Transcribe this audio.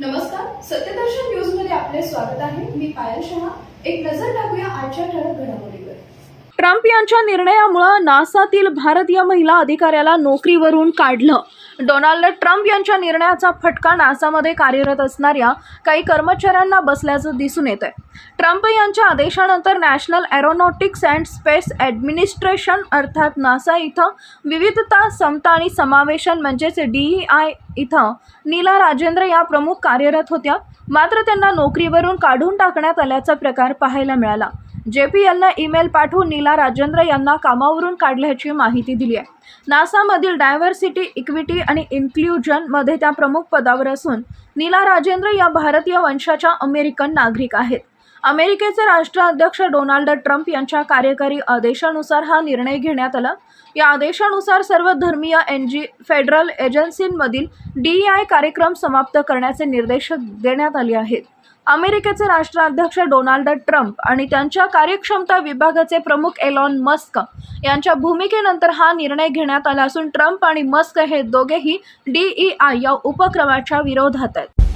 नमस्कार सत्यदर्शन न्यूजमध्ये आपले स्वागत आहे. मी पायल शहा. एक नजर टाकूया आजच्या ठळक घडामोडीवर. ट्रम्प यांच्या निर्णयामुळे नासातील भारतीय महिला अधिकाऱ्याला नोकरीवरून काढलं. डोनाल्ड ट्रम्प यांच्या निर्णयाचा फटका नासामध्ये कार्यरत असणाऱ्या काही कर्मचाऱ्यांना बसल्याचं दिसून येत आहे ट्रम्प यांच्या आदेशानंतर National Aeronautics and Space Administration अर्थात नासा इथं विविधता समता आणि समावेशन म्हणजेच डी आय इथं नीला राजेंद्र या प्रमुख कार्यरत होत्या. मात्र त्यांना नोकरीवरून काढून टाकण्यात आल्याचा प्रकार पाहायला मिळाला. जे पी एलनं ईमेल पाठवून नीला राजेंद्र यांना कामावरून काढल्याची माहिती दिली आहे. नासामधील डायव्हर्सिटी इक्विटी आणि इन्क्ल्युजनमध्ये त्या प्रमुख पदावर असून नीला राजेंद्र या भारतीय वंशाच्या अमेरिकन नागरिक आहेत. अमेरिकेचे राष्ट्राध्यक्ष डोनाल्ड ट्रम्प यांच्या कार्यकारी आदेशानुसार हा निर्णय घेण्यात आला. या आदेशानुसार सर्व धर्मीय एन जी फेडरल एजन्सींमधील डी आय कार्यक्रम समाप्त करण्याचे निर्देश देण्यात आले आहेत. अमेरिकेचे राष्ट्राध्यक्ष डोनाल्ड ट्रम्प आणि त्यांच्या कार्यक्षमता विभागाचे प्रमुख एलॉन मस्क यांच्या भूमिकेनंतर हा निर्णय घेण्यात आला असून ट्रम्प आणि मस्क हे दोघेही डीईआय या उपक्रमाच्या विरोधात आहेत.